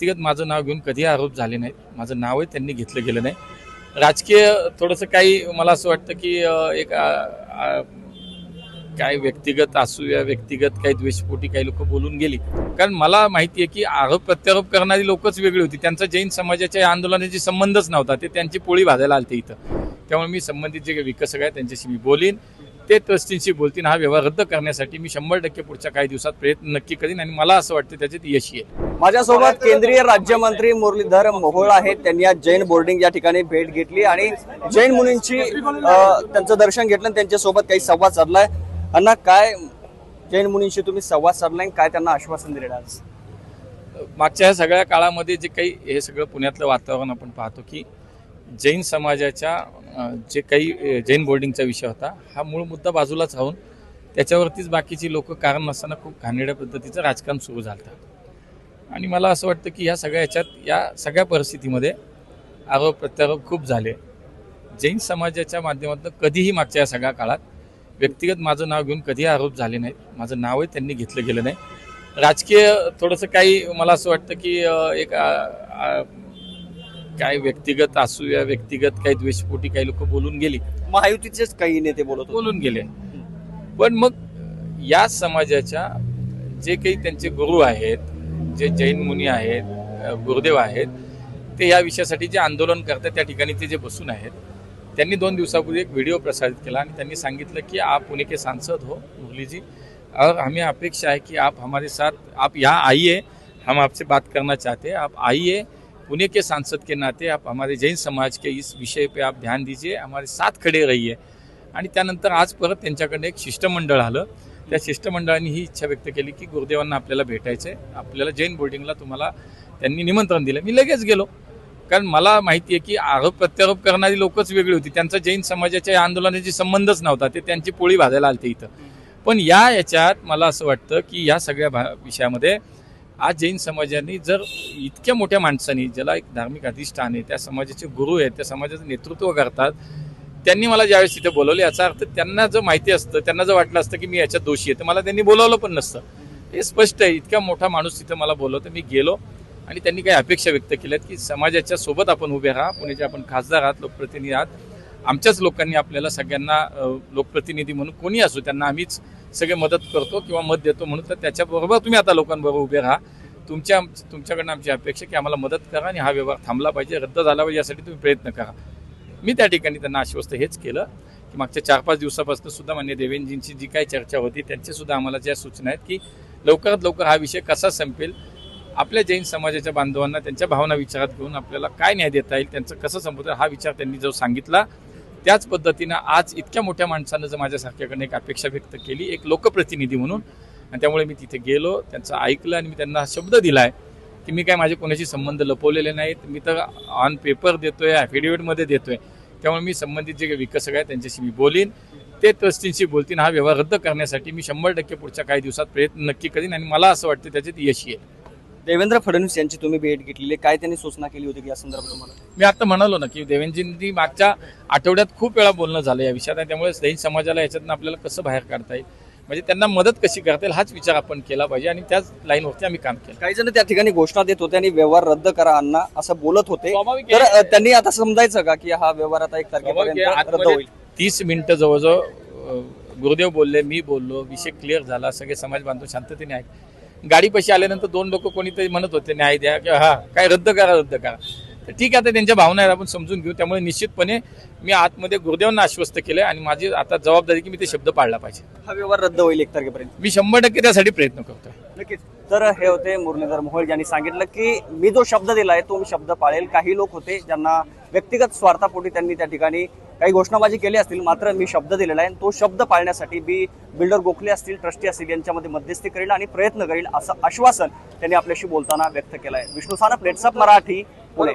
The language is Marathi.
व्यक्तिगत माझं नाव घेऊन कधी आरोप झाले नाहीत माझं नावही त्यांनी घेतलं गेलं नाही. राजकीय थोडंसं काही मला असं वाटतं की एक काय व्यक्तिगत असूया व्यक्तिगत काही द्वेषपोटी काही लोक बोलून गेली. कारण मला माहिती आहे की आरोप प्रत्यारोप करणारी लोकच वेगळी होती. त्यांचा जैन समाजाच्या या आंदोलनाशी संबंधच नव्हता. ते त्यांची पोळी भाजायला आलते इथं. त्यामुळे मी संबंधित जे काही विकसक आहे त्यांच्याशी मी बोलीन. ते ट्रस्टींशी बोलतील. हा व्यवहार रद्द करण्यासाठी मी शंभर टक्के पुढच्या काही दिवसात प्रयत्न नक्की करीन आणि मला असं वाटतं त्याच्यात यश येईल. माझ्यासोबत केंद्रीय राज्यमंत्री मुरलीधर मोहोळ आहेत. त्यांनी आज जैन बोर्डिंग या ठिकाणी भेट घेतली आणि जैन मुलींची अ, त्यांचं दर्शन घेतलं आणि त्यांच्यासोबत काही संवाद साधलाय. अण्णा काय जैन मुलींशी तुम्ही संवाद साधलाय आणि काय त्यांना आश्वासन दिलेलं आज? मागच्या सगळ्या काळामध्ये जे काही हे सगळं पुण्यातलं वातावरण आपण पाहतो की जैन समाजाच्या जे काही जैन बोर्डिंगचा विषय होता हा मूळ मुद्दा बाजूलाच राहून त्याच्यावरतीच बाकीची लोक कारण नसताना खूप घाणेरड्या पद्धतीचं राजकारण सुरू झालं आणि मला असं वाटतं की ह्या सगळ्या याच्यात या सगळ्या परिस्थितीमध्ये आरोप प्रत्यारोप खूप झाले. जैन समाजाच्या माध्यमातून कधीही मागच्या या सगळ्या काळात व्यक्तिगत माझं नाव घेऊन कधी आरोप झाले नाहीत. माझं नावही त्यांनी घेतलं गेलं नाही. राजकीय थोडंसं काही मला असं वाटतं की एक काय व्यक्तिगत असूया व्यक्तिगत काही द्वेषपोटी काही लोक बोलून गेली. महायुतीचेच काही नेते बोलत बोलून गेले. पण मग या समाजाच्या जे काही त्यांचे गुरु आहेत जे जैन मुनी आहेत गुरुदेव आहेत ते या विषयासाठी जे आंदोलन करतात त्या ठिकाणी ते जे बसून आहेत त्यांनी दोन दिवसापूर्वी एक व्हिडिओ प्रसारित केला आणि त्यांनी सांगितलं की आप पुणे के सांसद हो मुरलीजी. और हमें अपेक्षा है कि आप हमारे साथ आप यहाँ आइए हम आपसे बात करना चाहते हैं। आप आइए पुणे के सांसद के नाते आप हमारे जैन समाज के इस विषय पे आप ध्यान दीजिए हमारे साथ खड़े रहिए। आणि त्यानंतर आज परत त्यांच्याकडे एक शिष्टमंडळ आलं त्या शिष्टमंडळाने ही इच्छा व्यक्त केली की गुरुदेवांना आपल्याला भेटायचं आहे आपल्याला जैन बोर्डिंगला तुम्हाला त्यांनी निमंत्रण दिलं. मी लगेच गेलो. कारण मला माहिती आहे की आरोप प्रत्यारोप करणारी लोकच वेगळी होती. त्यांचा जैन समाजाच्या या आंदोलनाशी संबंधच नव्हता. ते त्यांची पोळी भाजायला आलते इथं. पण या याच्यात मला असं वाटतं की या सगळ्या भा विषयामध्ये आज जैन समाजाने जर इतक्या मोठ्या माणसांनी ज्याला एक धार्मिक अधिष्ठान आहे त्या समाजाचे गुरु आहेत त्या समाजाचं नेतृत्व करतात त्यांनी मला ज्यावेळेस तिथे बोलवलं याचा अर्थ त्यांना जर माहिती असतं त्यांना जर वाटलं असतं की मी याच्यात दोषी आहे तर मला त्यांनी बोलावलं पण नसतं. हे स्पष्ट आहे. इतका मोठा माणूस तिथं मला बोलवतं. मी गेलो आणि त्यांनी काही अपेक्षा व्यक्त केल्यात की समाजाच्या सोबत आपण उभे राहा. पुण्याचे आपण खासदार आहात लोकप्रतिनिधी आहात. आमच्याच लोकांनी आपल्याला सगळ्यांना लोकप्रतिनिधी म्हणून कोणी असो त्यांना आम्हीच सगळे मदत करतो किंवा मत देतो म्हणून. तर त्याच्याबरोबर तुम्ही आता लोकांबरोबर उभे राहा. तुमच्या तुमच्याकडनं आमची अपेक्षा की आम्हाला मदत करा आणि हा व्यवहार थांबला पाहिजे. रद्द झाला पाहिजे यासाठी तुम्ही प्रयत्न करा. मी त्या ठिकाणी त्यांना आश्वस्त हेच केलं की मागच्या चार पाच दिवसापासून सुद्धा मान्य देवेंजींची जी काही चर्चा होती त्यांच्यासुद्धा आम्हाला ज्या सूचना आहेत की लवकरात लवकर हा विषय कसा संपेल आपल्या जैन समाजाच्या बांधवांना त्यांच्या भावना विचारात घेऊन आपल्याला काय न्याय देता येईल त्यांचं कसं संपवता हा विचार त्यांनी जो सांगितला त्याच पद्धतीनं आज इतक्या मोठ्या माणसानं जर माझ्यासारख्याकडनं एक अपेक्षा व्यक्त केली एक लोकप्रतिनिधी म्हणून आणि त्यामुळे मी तिथे गेलो त्यांचं ऐकलं आणि मी त्यांना हा शब्द आहे की मी काय माझे कोणाशी संबंध लपवलेले नाहीत? मी तर ऑन पेपर देतोय ॲफिडेव्हिटमध्ये देतोय. त्यामुळे मी संबंधित जे काही विकसक आहेत त्यांच्याशी मी बोलीन. ते ट्रस्टींशी बोलतील. हा व्यवहार रद्द करण्यासाठी मी शंभर टक्के पुढच्या काही दिवसात प्रयत्न नक्की करीन आणि मला असं वाटतं त्याच्यात यश येईल. देवेंद्र फडणवीस यांची तुम्ही भेट घेतलेली काय त्यांनी सूचना केली होती की या संदर्भात तुम्हाला? मी आता म्हणालो ना की देवेंजींनी मागच्या आठवड्यात खूप वेळा बोलणं झालं या विषयात आणि त्यामुळे जैन समाजाला याच्यातनं आपल्याला कसं बाहेर काढता येईल? म्हणजे त्यांना मदत कशी करता येईल हाच विचार आपण केला पाहिजे आणि त्याच लाईनवरती आम्ही काम केलं. काही जण त्या ठिकाणी घोषणा देत होते आणि व्यवहार रद्द करा अण्णा असं बोलत होते. तर त्यांनी आता समजायचं का की हा व्यवहार आता एक तारखेपर्यंत रद्द होईल? तीस मिनिटं जवळजवळ गुरुदेव बोलले मी बोललो विषय क्लिअर झाला सगळे समाज बांधव शांततेने ऐक गाडीपाशी आल्यानंतर दोन लोक कोणीतरी म्हणत होते न्याय द्या किंवा हा काय रद्द करा रद्द करा. ठीक आहे आता त्यांच्या भावना आहेत आपण समजून घेऊ. त्यामुळे निश्चितपणे मी आतमध्ये गुरुदेवांना आश्वस्त केलंय आणि माझी आता जबाबदारी की मी ते शब्द पाळला पाहिजे. हा व्यवहार रद्द होईल एक तारखेपर्यंत. मी शंभर टक्के त्यासाठी प्रयत्न करतोय. नक्कीच. तर हे होते मुरलीधर मोहोळ यांनी सांगितलं की मी जो शब्द दिलाय तो मी शब्द पाळेल. काही लोक होते ज्यांना व्यक्तिगत स्वार्थापोटी त्यांनी त्या ठिकाणी काही घोषणाबाजी केली असतील मात्र मी शब्द दिलेला आहे आणि तो शब्द पाळण्यासाठी मी बिल्डर गोखले असतील ट्रस्टी असतील यांच्यामध्ये मध्यस्थी करेल आणि प्रयत्न करेल असं आश्वासन त्यांनी आपल्याशी बोलताना व्यक्त केलं आहे विष्णू सानप नेटसप मराठी पुणे.